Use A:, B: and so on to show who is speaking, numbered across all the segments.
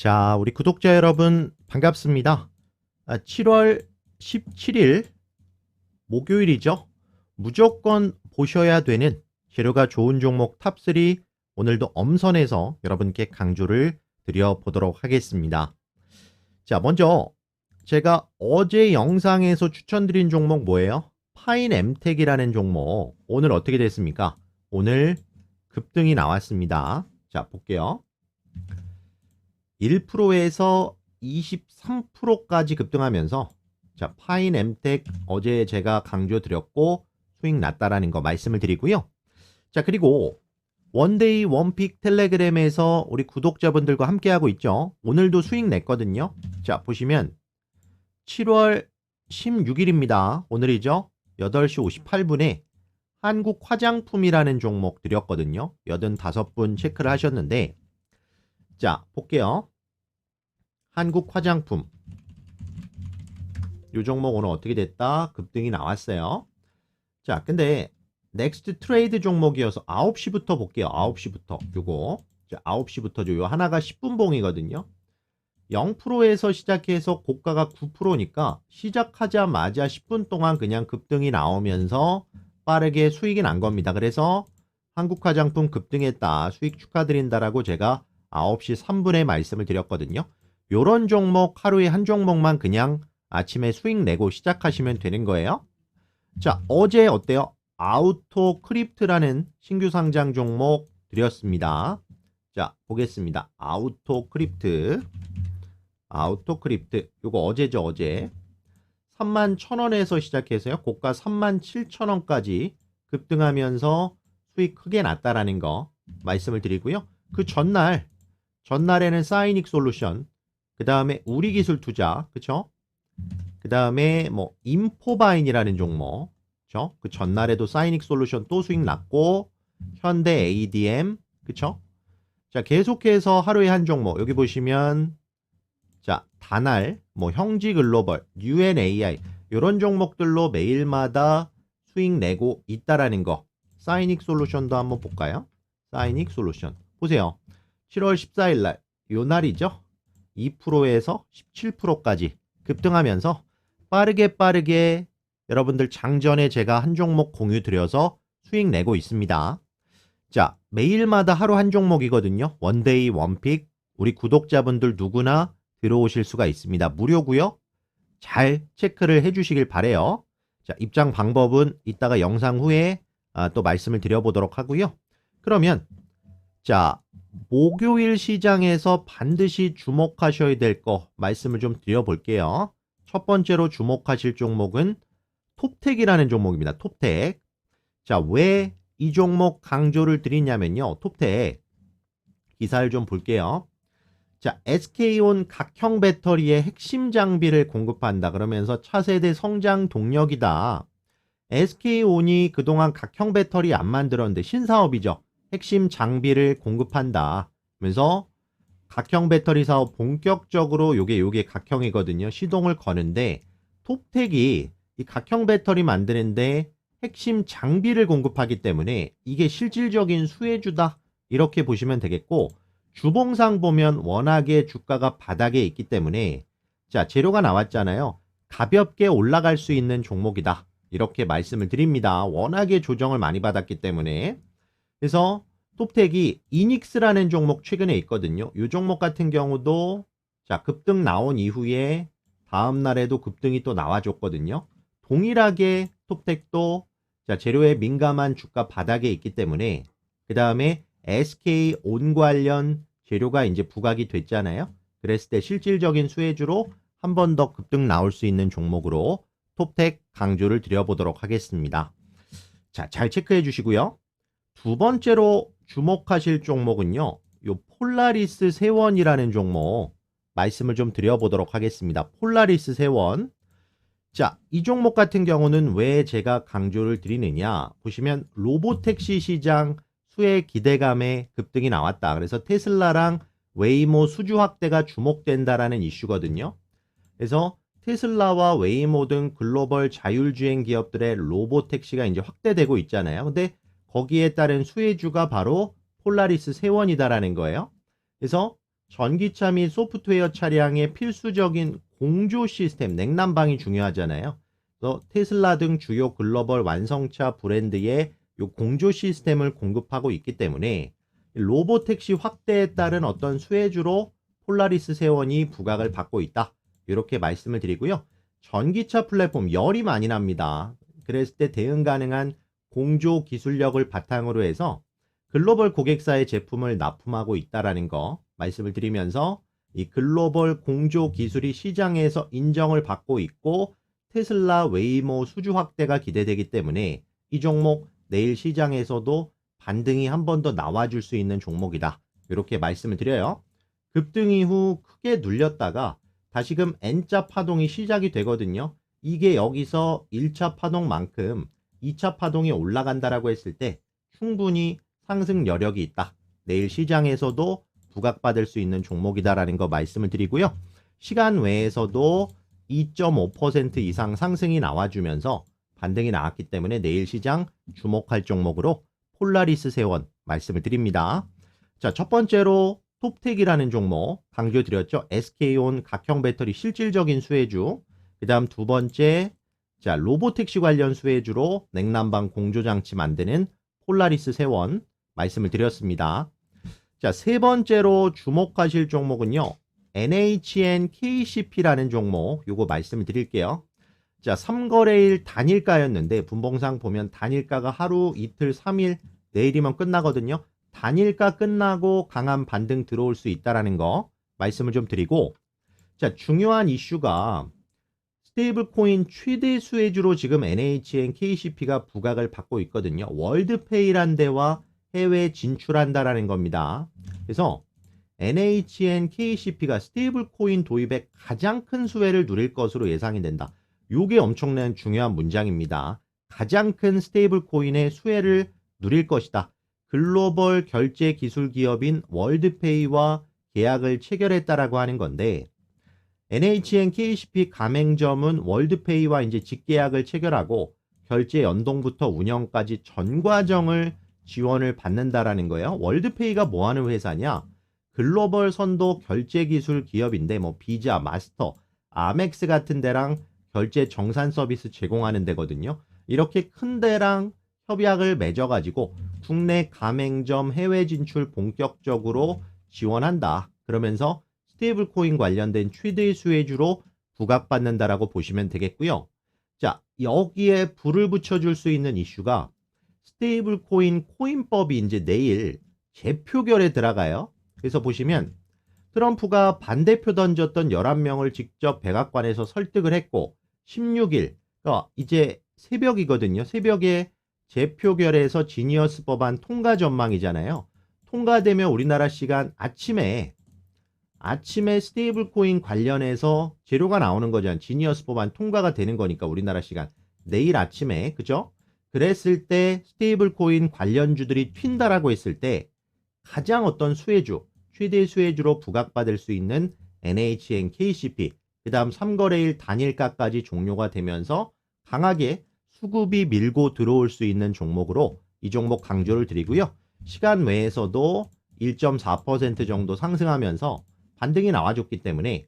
A: 자, 우리 구독자 여러분 반갑습니다. 아, 7월 17일 목요일이죠. 무조건 보셔야 되는 재료가 좋은 종목 탑3 오늘도 엄선해서 여러분께 강조를 드려보도록 하겠습니다. 자, 먼저 제가 어제 영상에서 추천드린 종목 뭐예요? 파인 엠텍이라는 종목 오늘 어떻게 됐습니까? 오늘 급등이 나왔습니다. 자, 볼게요. 1%에서 23%까지 급등하면서 자, 파인 엠텍 어제 제가 강조 드렸고 수익 났다라는 거 말씀을 드리고요. 자, 그리고 원데이 원픽 텔레그램에서 우리 구독자분들과 함께 하고 있죠. 오늘도 수익 냈거든요. 자, 보시면 7월 16일입니다. 오늘이죠. 8시 58분에 한국 화장품이라는 종목 드렸거든요. 85분 체크를 하셨는데 자, 볼게요. 한국 화장품. 요 종목 오늘 어떻게 됐다? 급등이 나왔어요. 자, 근데 넥스트 트레이드 종목이어서 9시부터 볼게요. 9시부터. 요거. 자, 9시부터죠. 요 하나가 10분 봉이거든요. 0%에서 시작해서 고가가 9%니까 시작하자마자 10분 동안 그냥 급등이 나오면서 빠르게 수익이 난 겁니다. 그래서 한국 화장품 급등했다. 수익 축하드린다라고 제가 9시 3분에 말씀을 드렸거든요. 요런 종목 하루에 한 종목만 그냥 아침에 수익 내고 시작하시면 되는 거예요. 자, 어제 어때요? 아우토 크립트라는 신규 상장 종목 드렸습니다. 자, 보겠습니다. 아우토 크립트. 아우토 크립트. 요거 어제죠, 어제. 3만 1,000원에서 시작해서요. 고가 3만 7,000원까지 급등하면서 수익 크게 났다라는 거 말씀을 드리고요. 그 전날 전날에는 사이닉 솔루션, 그 다음에 우리 기술 투자, 그쵸? 그 다음에 뭐 인포바인이라는 종목, 그쵸? 그 전날에도 사이닉 솔루션 또 수익 났고 현대 ADM, 그쵸? 자 계속해서 하루에 한 종목 여기 보시면 자 다날, 뭐 형지 글로벌, UNAI 이런 종목들로 매일마다 수익 내고 있다라는 거. 사이닉 솔루션도 한번 볼까요? 사이닉 솔루션 보세요. 7월 14일 날, 요 날이죠. 2%에서 17%까지 급등하면서 빠르게 빠르게 여러분들 장전에 제가 한 종목 공유 드려서 수익 내고 있습니다. 자, 매일마다 하루 한 종목이거든요. 원데이 원픽. 우리 구독자분들 누구나 들어오실 수가 있습니다. 무료고요. 잘 체크를 해 주시길 바래요. 자, 입장 방법은 이따가 영상 후에 아, 또 말씀을 드려보도록 하고요. 그러면 자, 목요일 시장에서 반드시 주목하셔야 될 거 말씀을 좀 드려볼게요. 첫 번째로 주목하실 종목은 톱텍이라는 종목입니다. 톱텍. 자, 왜 이 종목 강조를 드리냐면요. 톱텍. 기사를 좀 볼게요. 자, SK온 각형 배터리의 핵심 장비를 공급한다. 그러면서 차세대 성장 동력이다. SK온이 그동안 각형 배터리 안 만들었는데 신사업이죠. 핵심 장비를 공급한다. 면서 각형 배터리 사업 본격적으로 요게 요게 각형이거든요. 시동을 거는데 톱텍이 이 각형 배터리 만드는데 핵심 장비를 공급하기 때문에 이게 실질적인 수혜주다. 이렇게 보시면 되겠고 주봉상 보면 워낙에 주가가 바닥에 있기 때문에 자, 재료가 나왔잖아요. 가볍게 올라갈 수 있는 종목이다. 이렇게 말씀을 드립니다. 워낙에 조정을 많이 받았기 때문에 그래서 톱텍이 이닉스라는 종목 최근에 있거든요. 이 종목 같은 경우도 자 급등 나온 이후에 다음 날에도 급등이 또 나와줬거든요. 동일하게 톱텍도 자 재료에 민감한 주가 바닥에 있기 때문에 그 다음에 SK 온 관련 재료가 이제 부각이 됐잖아요. 그랬을 때 실질적인 수혜주로 한 번 더 급등 나올 수 있는 종목으로 톱텍 강조를 드려보도록 하겠습니다. 자, 잘 체크해 주시고요. 두 번째로 주목하실 종목은요. 요 폴라리스 세원이라는 종목 말씀을 좀 드려보도록 하겠습니다. 폴라리스 세원. 자, 이 종목 같은 경우는 왜 제가 강조를 드리느냐? 보시면 로보택시 시장 수혜 기대감에 급등이 나왔다. 그래서 테슬라랑 웨이모 수주 확대가 주목된다라는 이슈거든요. 그래서 테슬라와 웨이모 등 글로벌 자율주행 기업들의 로보택시가 이제 확대되고 있잖아요. 근데 거기에 따른 수혜주가 바로 폴라리스 세원이다라는 거예요. 그래서 전기차 및 소프트웨어 차량의 필수적인 공조 시스템, 냉난방이 중요하잖아요. 그래서 테슬라 등 주요 글로벌 완성차 브랜드의 요 공조 시스템을 공급하고 있기 때문에 로보 택시 확대에 따른 어떤 수혜주로 폴라리스 세원이 부각을 받고 있다. 이렇게 말씀을 드리고요. 전기차 플랫폼 열이 많이 납니다. 그랬을 때 대응 가능한 공조 기술력을 바탕으로 해서 글로벌 고객사의 제품을 납품하고 있다라는 거 말씀을 드리면서 이 글로벌 공조 기술이 시장에서 인정을 받고 있고 테슬라 웨이모 수주 확대가 기대되기 때문에 이 종목 내일 시장에서도 반등이 한 번 더 나와줄 수 있는 종목이다. 이렇게 말씀을 드려요. 급등 이후 크게 눌렸다가 다시금 N자 파동이 시작이 되거든요. 이게 여기서 1차 파동만큼 2차 파동이 올라간다라고 했을 때 충분히 상승 여력이 있다. 내일 시장에서도 부각받을 수 있는 종목이다라는 거 말씀을 드리고요. 시간 외에서도 2.5% 이상 상승이 나와주면서 반등이 나왔기 때문에 내일 시장 주목할 종목으로 폴라리스 세원 말씀을 드립니다. 자, 첫 번째로 톱텍이라는 종목 강조드렸죠. SK온 각형 배터리 실질적인 수혜주. 그 다음 두 번째, 자, 로보택시 관련 수혜주로 냉난방 공조장치 만드는 폴라리스 세원 말씀을 드렸습니다. 자, 세 번째로 주목하실 종목은요. NHN KCP라는 종목 요거 말씀을 드릴게요. 자, 3거래일 단일가였는데 분봉상 보면 단일가가 하루, 이틀, 3일, 내일이면 끝나거든요. 단일가 끝나고 강한 반등 들어올 수 있다라는 거 말씀을 좀 드리고 자, 중요한 이슈가 스테이블 코인 최대 수혜주로 지금 NHN KCP가 부각을 받고 있거든요. 월드페이란 데와 해외 진출한다라는 겁니다. 그래서 NHN KCP가 스테이블 코인 도입에 가장 큰 수혜를 누릴 것으로 예상이 된다. 요게 엄청난 중요한 문장입니다. 가장 큰 스테이블 코인의 수혜를 누릴 것이다. 글로벌 결제 기술 기업인 월드페이와 계약을 체결했다라고 하는 건데 NHN KCP 가맹점은 월드페이와 이제 직계약을 체결하고 결제 연동부터 운영까지 전 과정을 지원을 받는다라는 거예요. 월드페이가 뭐 하는 회사냐? 글로벌 선도 결제 기술 기업인데 뭐 비자, 마스터, 아멕스 같은 데랑 결제 정산 서비스 제공하는 데거든요. 이렇게 큰 데랑 협약을 맺어 가지고 국내 가맹점 해외 진출 본격적으로 지원한다. 그러면서 스테이블 코인 관련된 최대 수혜주로 부각받는다라고 보시면 되겠고요. 자, 여기에 불을 붙여줄 수 있는 이슈가 스테이블 코인 코인법이 이제 내일 재표결에 들어가요. 그래서 보시면 트럼프가 반대표 던졌던 11명을 직접 백악관에서 설득을 했고 16일 그러니까 이제 새벽이거든요. 새벽에 재표결에서 지니어스 법안 통과 전망이잖아요. 통과되면 우리나라 시간 아침에 아침에 스테이블 코인 관련해서 재료가 나오는 거잖아요. 지니어스 법안 통과가 되는 거니까 우리나라 시간 내일 아침에 그죠? 그랬을 때 스테이블 코인 관련주들이 튄다라고 했을 때 가장 어떤 수혜주, 최대 수혜주로 부각받을 수 있는 NHN KCP, 그 다음 3거래일 단일가까지 종료가 되면서 강하게 수급이 밀고 들어올 수 있는 종목으로 이 종목 강조를 드리고요. 시간 외에서도 1.4% 정도 상승하면서 반등이 나와줬기 때문에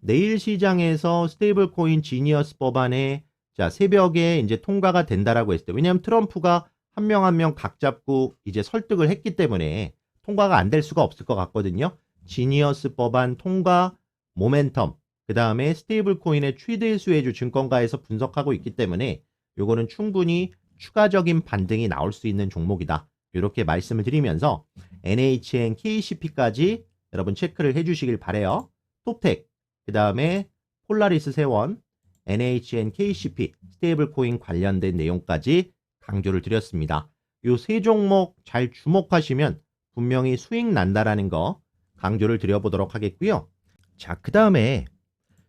A: 내일 시장에서 스테이블 코인 지니어스 법안에 자, 새벽에 이제 통과가 된다라고 했을 때 왜냐하면 트럼프가 한 명 한 명 각 잡고 이제 설득을 했기 때문에 통과가 안 될 수가 없을 것 같거든요. 지니어스 법안 통과 모멘텀 그 다음에 스테이블 코인의 최대 수혜주 증권가에서 분석하고 있기 때문에 요거는 충분히 추가적인 반등이 나올 수 있는 종목이다. 이렇게 말씀을 드리면서 NHN KCP까지 여러분 체크를 해주시길 바래요. 톱텍, 그 다음에 폴라리스 세원, NHN KCP, 스테이블 코인 관련된 내용까지 강조를 드렸습니다. 요세 종목 잘 주목하시면 분명히 수익 난다라는 거 강조를 드려보도록 하겠고요. 자, 그 다음에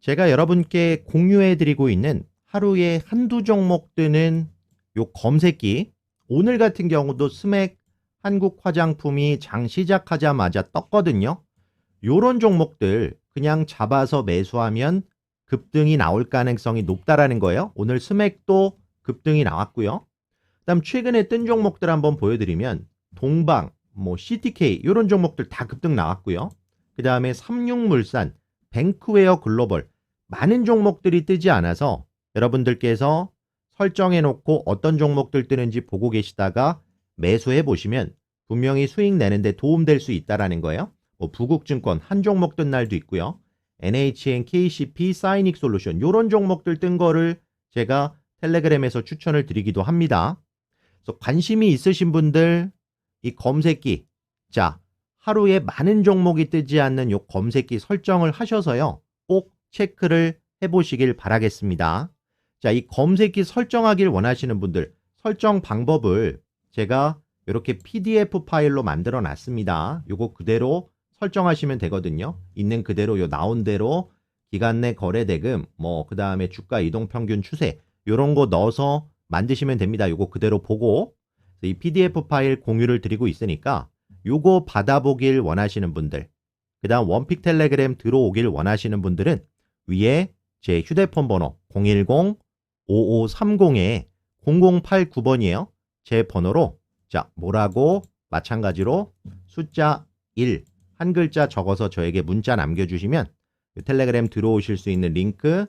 A: 제가 여러분께 공유해 드리고 있는 하루에 한두 종목 뜨는 요 검색기 오늘 같은 경우도 스맥 한국 화장품이 장 시작하자마자 떴거든요. 요런 종목들 그냥 잡아서 매수하면 급등이 나올 가능성이 높다라는 거예요. 오늘 스맥도 급등이 나왔고요. 그다음 최근에 뜬 종목들 한번 보여드리면 동방, 뭐 CTK 이런 종목들 다 급등 나왔고요. 그 다음에 삼육물산, 뱅크웨어 글로벌 많은 종목들이 뜨지 않아서 여러분들께서 설정해 놓고 어떤 종목들 뜨는지 보고 계시다가 매수해 보시면 분명히 수익 내는데 도움될 수 있다라는 거예요. 뭐 부국증권 한 종목 뜬 날도 있고요. NHN, KCP, 사이닉 솔루션 요런 종목들 뜬 거를 제가 텔레그램에서 추천을 드리기도 합니다. 그래서 관심이 있으신 분들 이 검색기 자 하루에 많은 종목이 뜨지 않는 요 검색기 설정을 하셔서요. 꼭 체크를 해보시길 바라겠습니다. 자, 이 검색기 설정하길 원하시는 분들 설정 방법을 제가 이렇게 PDF 파일로 만들어 놨습니다. 요거 그대로 설정하시면 되거든요. 있는 그대로 요 나온 대로 기간 내 거래 대금 뭐 그 다음에 주가 이동 평균 추세 요런 거 넣어서 만드시면 됩니다. 요거 그대로 보고 이 PDF 파일 공유를 드리고 있으니까 요거 받아보길 원하시는 분들 그 다음 원픽 텔레그램 들어오길 원하시는 분들은 위에 제 휴대폰 번호 010-5530에 0089번이에요. 제 번호로 자 뭐라고 마찬가지로 숫자 1 한 글자 적어서 저에게 문자 남겨주시면 요 텔레그램 들어오실 수 있는 링크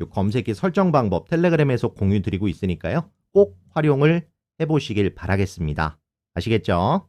A: 요 검색기 설정 방법 텔레그램에서 공유 드리고 있으니까요. 꼭 활용을 해보시길 바라겠습니다. 아시겠죠?